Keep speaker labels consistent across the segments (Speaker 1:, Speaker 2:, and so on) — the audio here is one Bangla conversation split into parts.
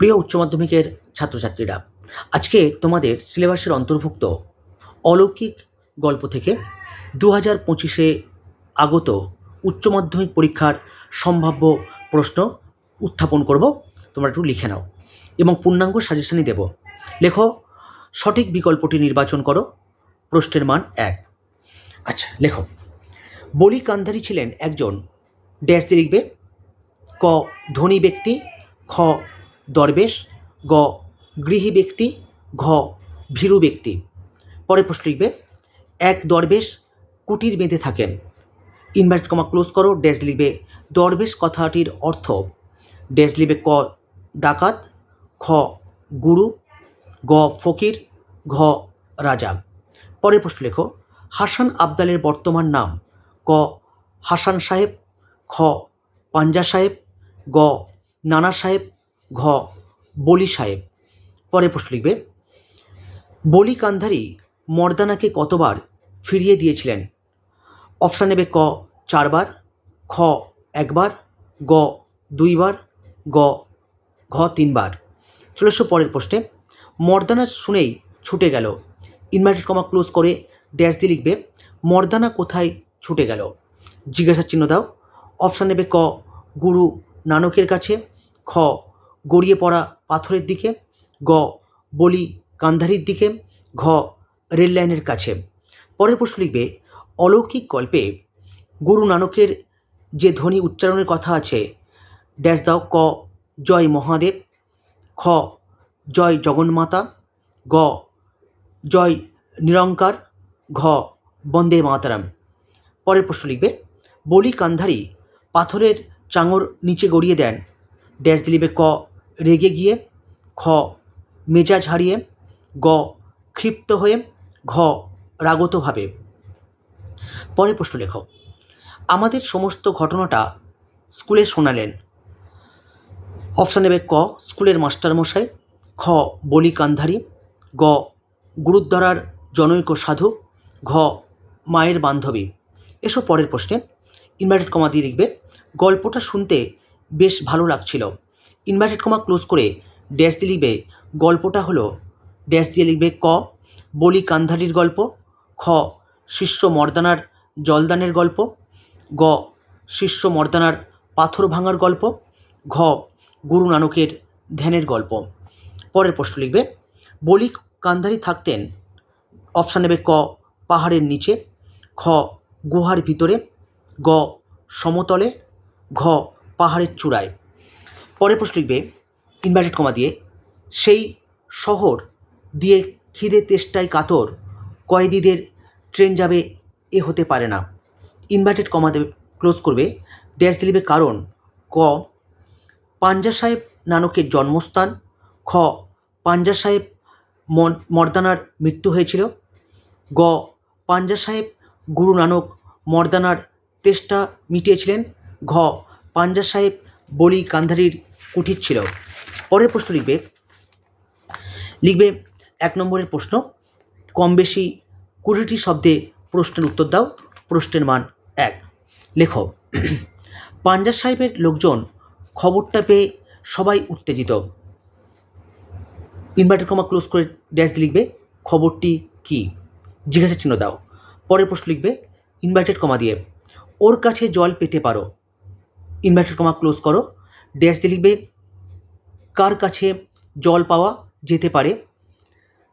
Speaker 1: প্রিয় উচ্চ মাধ্যমিকের ছাত্রছাত্রীরা, আজকে তোমাদের সিলেবাসের অন্তর্ভুক্ত অলৌকিক গল্প থেকে দু হাজার পঁচিশে আগত উচ্চ মাধ্যমিক পরীক্ষার সম্ভাব্য প্রশ্ন উত্থাপন করব। তোমরা একটু লিখে নাও এবং পূর্ণাঙ্গ সাজেশনই দেব। লেখো, সঠিক বিকল্পটি নির্বাচন করো, প্রশ্নের মান এক। আচ্ছা লেখো। বলি কান্ধারি ছিলেন একজন ড্যাশ দিয়ে লিখবে, ক, ধনী ব্যক্তি, খ দরবেশ, গ, গৃহী ব্যক্তি, ঘ, ভীরু ব্যক্তি। পরে প্রশ্ন লিখবে, এক দরবেশ কুটির বেঁধে থাকেন। ইনভার্ট কমা ক্লোজ করো, ড্যাশ লিখবে, দরবেশ কথাটির অর্থ। ড্যাশ লিখবে, ক, ডাকাত, খ, গুরু, গ, ফকির, ঘ, রাজা। পরের প্রশ্ন লেখো, হাসান আবদালের বর্তমান নাম, ক, হাসান সাহেব, খ, পাঞ্জা সাহেব, গ, নানা সাহেব ঘ, বলি সাহেব। পরের প্রশ্ন লিখবে, বলি কান্ধারি মর্দানাকে কতবার ফিরিয়ে দিয়েছিলেন? অপশান নেবে ক, চারবার, খ, একবার, গ, দুইবার, গ, ঘ, তিনবার। চলে পরের প্রশ্নে। মর্দানা শুনেই ছুটে গেল। ইনভার্টেড কমা ক্লোজ করে ড্যাশ দিয়ে লিখবে, মর্দানা কোথায় ছুটে গেল? জিজ্ঞাসার চিহ্ন দাও। অপশান নেবে ক, গুরু নানকের কাছে, খ গড়িয়ে পড়া পাথরের দিকে, গ বলি কান্ধারির দিকে, ঘ রেল লাইনের কাছে। পরের প্রশ্ন লিখবে, অলৌকিক গল্পে গুরু নানকের যে ধ্বনি উচ্চারণের কথা আছে, ড্যাশ দাও ক জয় মহাদেব, খ জয় জগন্মাতা, গ জয় নিরঙ্কার, ঘ বন্দে মাতারাম। পরের প্রশ্ন লিখবে, বলি কান্ধারি পাথরের চাঙর নিচে গড়িয়ে দেন, ড্যাশ দিলিবে ক রেগে গিয়ে খ মেজাজ হারিয়ে গ, ক্ষিপ্ত হয়ে, ঘ রাগতভাবে পরের প্রশ্ন লেখো। আমাদের সমস্ত ঘটনাটা স্কুলে শোনালেন। অপশান নেবে ক, স্কুলের মাস্টারমশাই, খ, বলি কান্ধারি, গ, গুরুদ্বারার জনৈক সাধু, ঘ, মায়ের বান্ধবী। এসব পরের প্রশ্নে। ইনভার্টেড কমা দিয়ে লিখবে, গল্পটা শুনতে বেশ ভালো লাগছিল। ইনভার্টেড কমা ক্লোজ করে ড্যাশ দিয়ে লিখবে, গল্পটা হলো ড্যাশ দিয়ে লিখবে ক, বলি কান্ধারির গল্প, খ, শিষ্য মর্দানার জলদানের গল্প, গ, শিষ্য মর্দানার পাথর ভাঙার গল্প, ঘ, গুরু নানকের ধ্যানের গল্প। পরের প্রশ্ন লিখবে, বলি কান্ধারি থাকতেন, অপশান নেবে ক, পাহাড়ের নিচে, খ, গুহার ভিতরে, গ, সমতলে, ঘ, পাহাড়ের চূড়ায়। পরের প্রশ্ন লিখবে ইনভার্টেড কমা দিয়ে, সেই শহর দিয়ে খিদে তেষ্টায় কাতর, কয়েদিদের ট্রেন যাবে, এ হতে পারে না। ইনভার্টেড কমা দেবে ক্লোজ করবে ড্যাশ দিলিবে কারণ, ক পাঞ্জা সাহেব নানকের জন্মস্থান, খ পাঞ্জা সাহেব মর্দানার মৃত্যু হয়েছিল, গ পাঞ্জা সাহেব গুরু নানক মর্দানার তেষ্টা মিটিয়েছিলেন, ঘ পাঞ্জা সাহেব বলি কান্ধারির কুঠির ছিল। পরের প্রশ্ন লিখবে। লিখবে, এক নম্বরের প্রশ্ন, কম বেশি কুড়িটি শব্দে প্রশ্নের উত্তর দাও, প্রশ্নের মান এক। লেখো, পাঞ্জাব সাহেবের লোকজন খবরটা পেয়ে সবাই উত্তেজিত। ইনভার্টার কমা ক্লোজ করে ড্যাশ লিখবে, খবরটি কি? জিজ্ঞাসা চিহ্ন দাও। পরের প্রশ্ন লিখবে ইনভার্টেড কমা দিয়ে, ওর কাছে জল পেতে পারো। ইনভার্টেড কমা ক্লোজ করো। ড্যাশ দিয়ে লিখবে, কার কাছে জল পাওয়া যেতে পারে?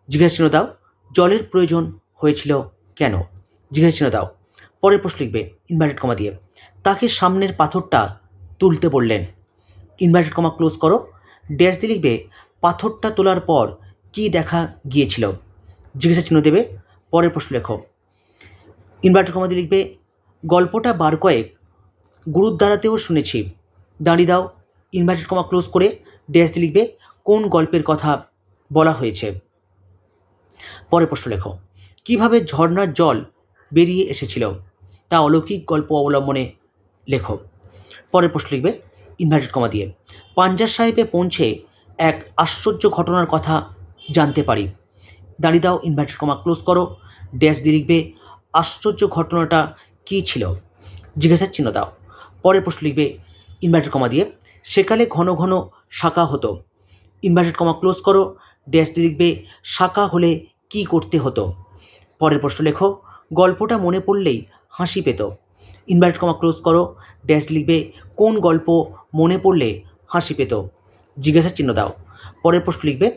Speaker 1: জিজ্ঞাসা চিহ্ন দাও, জলের প্রয়োজন হয়েছিল কেন? জিজ্ঞাসা চিহ্ন দাও। পরের প্রশ্ন লিখবে ইনভার্টেড কমা দিয়ে। তাকে সামনের পাথরটা তুলতে বললেন। ইনভার্টেড কমা ক্লোজ করো। ড্যাশ দিয়ে লিখবে, পাথরটা তোলার পর কি দেখা গিয়েছিল? জিজ্ঞাসা চিহ্ন দেবে, পরের প্রশ্ন লেখো। ইনভার্টার কমা দিয়ে লিখবে, গল্পটা বার কয়েক গুরুদ্বারাতেও শুনেছি। দাঁড়িয়ে দাও ইনভার্টেড কমা ক্লোজ করে ড্যাশ লিখবে কোন গল্পের কথা বলা হয়েছে। পরের প্রশ্ন লেখো, কীভাবে ঝর্ণার জল বেরিয়ে এসেছিল? তা অলৌকিক গল্প অবলম্বনে লেখো। পরের প্রশ্ন লিখবে ইনভার্টেড কমা দিয়ে, পাঞ্জাব সাহেবে পৌঁছে এক আশ্চর্য ঘটনার কথা জানতে পারি। দাঁড়িয়ে দাও ইনভার্টেড কমা ক্লোজ করো ড্যাশ দিয়ে লিখবে, আশ্চর্য ঘটনাটা কী ছিল? জিজ্ঞাসার চিহ্ন দাও। পরের প্রশ্ন লিখবে ইনভার্টেড কমা দিয়ে। সেকালে ঘন ঘন শাখা হতো। ইনভার্টেড কমা ক্লোজ করো ড্যাশ দিয়ে লিখবে শাখা হলে কি করতে হতো? পরের প্রশ্ন লেখো, গল্পটা মনে পড়লেই হাসি পেত। ইনভার্টেড কমা ক্লোজ করো ড্যাশ লিখবে কোন গল্প মনে পড়লে হাসি পেত? জিজ্ঞাসা চিহ্ন দাও। পরের প্রশ্ন লিখবে,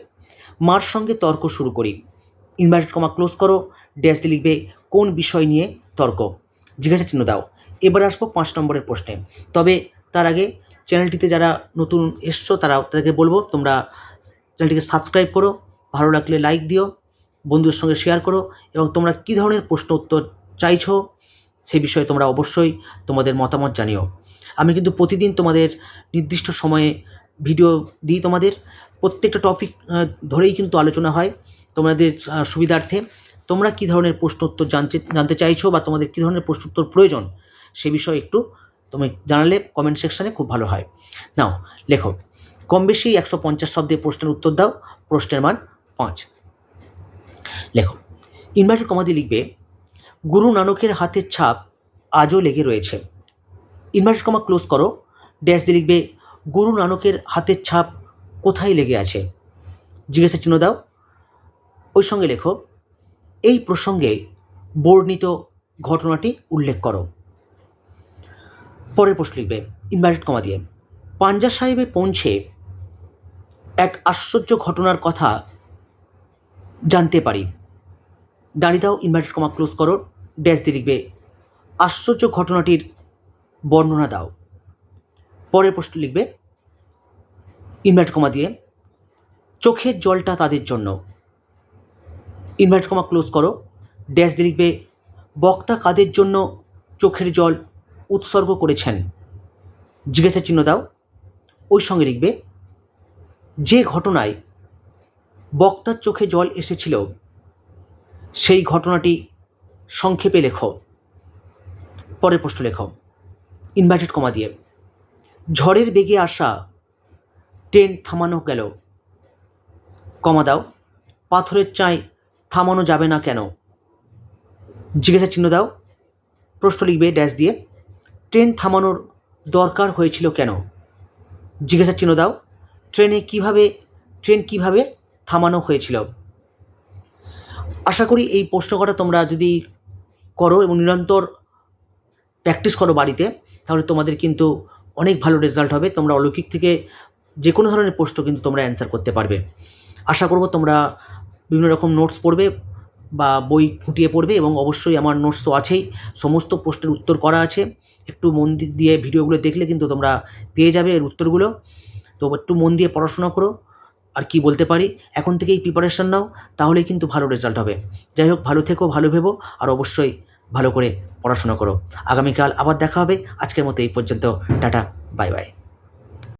Speaker 1: মার সঙ্গে তর্ক শুরু করি। ইনভার্টেড কমা ক্লোজ করো ড্যাশ লিখবে কোন বিষয় নিয়ে তর্ক? জিজ্ঞাসা চিহ্ন দাও। এবার আসব পাঁচ নম্বরের প্রশ্নে। তবে তার আগে চ্যানেলটিতে যারা নতুন এসছো, তারা তাদেরকে বলব, তোমরা চ্যানেলটিকে সাবস্ক্রাইব করো, ভালো লাগলে লাইক দিও, বন্ধুদের সঙ্গে শেয়ার করো, এবং তোমরা কী ধরনের প্রশ্ন উত্তর চাইছো সে বিষয়ে তোমরা অবশ্যই তোমাদের মতামত জানিও। আমি কিন্তু প্রতিদিন তোমাদের নির্দিষ্ট সময়ে ভিডিও দিই তোমাদের। প্রত্যেকটা টপিক ধরেই কিন্তু আলোচনা হয় তোমাদের সুবিধার্থে। তোমরা কী ধরনের প্রশ্ন উত্তর জানতে জানতে চাইছো বা তোমাদের কী ধরনের প্রশ্ন উত্তর প্রয়োজন? সে বিষয়ে একটু তুমি জানালে কমেন্ট সেকশানে খুব ভালো হয়। নাও লেখো, কম বেশি একশো পঞ্চাশ শব্দে প্রশ্নের উত্তর দাও, প্রশ্নের মান পাঁচ। লেখো ইনভার্টার কমাদি লিখবে, গুরু নানকের হাতের ছাপ আজও লেগে রয়েছে। ইনভার্টার কমা ক্লোজ করো ড্যাশ দিয়ে লিখবে, গুরু নানকের হাতের ছাপ কোথায় লেগে আছে? জিজ্ঞাসা চিহ্ন দাও, ওই সঙ্গে লেখো এই প্রসঙ্গে বর্ণিত ঘটনাটি উল্লেখ করো। পরের প্রশ্ন লিখবে ইনভার্টেড কমা দিয়ে। পাঞ্জা সাহেবে পৌঁছে এক আশ্চর্য ঘটনার কথা জানতে পারি। দাঁড়িয়ে দাও ইনভার্টেড কমা ক্লোজ করো। ড্যাশ দিয়ে লিখবে, আশ্চর্য ঘটনাটির বর্ণনা দাও। পরের প্রশ্ন লিখবে ইনভার্ট কমা দিয়ে, চোখের জলটা তাদের জন্য। ইনভার্ট কমা ক্লোজ করো। ড্যাশ দিয়ে লিখবে, বক্তা কাদের জন্য চোখের জল উৎসর্গ করেছেন? জিজ্ঞাসা চিহ্ন দাও। ওই সঙ্গে লিখবে, যে ঘটনায় বক্তার চোখে জল এসেছিল, সেই ঘটনাটি সংক্ষেপে লেখো। পরের প্রশ্ন লেখো। ইনভার্টেড কমা দিয়ে, ঝড়ের বেগে আসা ট্রেন থামানো গেল। কমা দাও, পাথরের চাই থামানো যাবে না কেন? জিজ্ঞাসা চিহ্ন দাও। প্রশ্ন লিখবে ড্যাশ দিয়ে। ট্রেন থামানোর দরকার হয়েছিল কেন? জিজ্ঞাসা চিহ্ন দাও। ট্রেনে কীভাবে ট্রেন কীভাবে থামানো হয়েছিল? আশা করি এই প্রশ্ন কটা তোমরা যদি করো এবং নিরন্তর প্র্যাকটিস করো বাড়িতে, তাহলে তোমাদের কিন্তু অনেক ভালো রেজাল্ট হবে। তোমরা অলৌকিক থেকে যে কোনো ধরনের প্রশ্ন কিন্তু তোমরা অ্যান্সার করতে পারবে। আশা করব তোমরা বিভিন্ন রকম নোটস পড়বে বা বই খুঁটিয়ে পড়বে এবং অবশ্যই আমার নোটস তো আছেই। সমস্ত প্রশ্নের উত্তর করা আছে। একটু মন দিয়ে ভিডিওগুলো দেখলে কিন্তু তোমরা পেয়ে যাবে এর উত্তরগুলো। তো একটু মন দিয়ে পড়াশোনা করো, আর কি বলতে পারি? এখন থেকেই প্রিপারেশন নাও, তাহলেই কিন্তু ভালো রেজাল্ট হবে। যাই হোক, ভালো থেকো, ভালো ভেবো, আর অবশ্যই ভালো করে পড়াশোনা করো। আগামীকাল আবার দেখা হবে। আজকের মতো এই পর্যন্ত। Tata bye bye